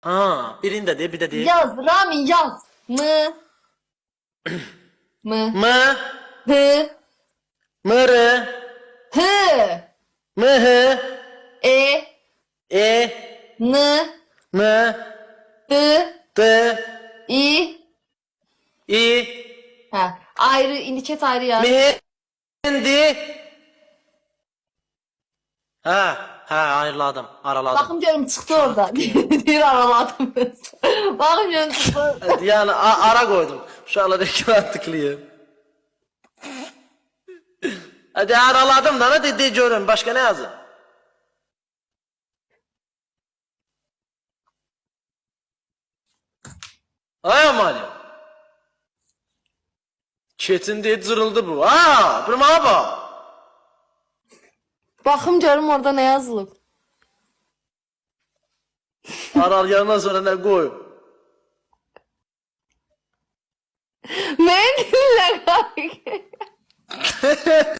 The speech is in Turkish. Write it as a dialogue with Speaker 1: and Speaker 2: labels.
Speaker 1: Ha, birinde de bir de değil.
Speaker 2: Yaz Ramin yaz. Mı. Mı.
Speaker 1: Mı,
Speaker 2: Hı.
Speaker 1: mırı,
Speaker 2: Hı.
Speaker 1: mıhı,
Speaker 2: E.
Speaker 1: e,
Speaker 2: N.
Speaker 1: mı,
Speaker 2: I.
Speaker 1: tı,
Speaker 2: I.
Speaker 1: i,
Speaker 2: Ha. Ayrı, indiket ayrı yaz.
Speaker 1: mihindi. Ha, ha ayrıladım, araladım.
Speaker 2: Bakım görüm çıktı orada. Bir araladım. Bakım görüm çıktı.
Speaker 1: Yani a- ara koydum. Şu an tıklayayım. Hadi araladım da hadi de görün. Başka ne yazın? Ay amali. Çetin diye zırıldı bu. Aa, bir bak.
Speaker 2: Bakım canım orada ne yazılıp.
Speaker 1: Arar yanına sonra ne koy.
Speaker 2: Mendiller abi.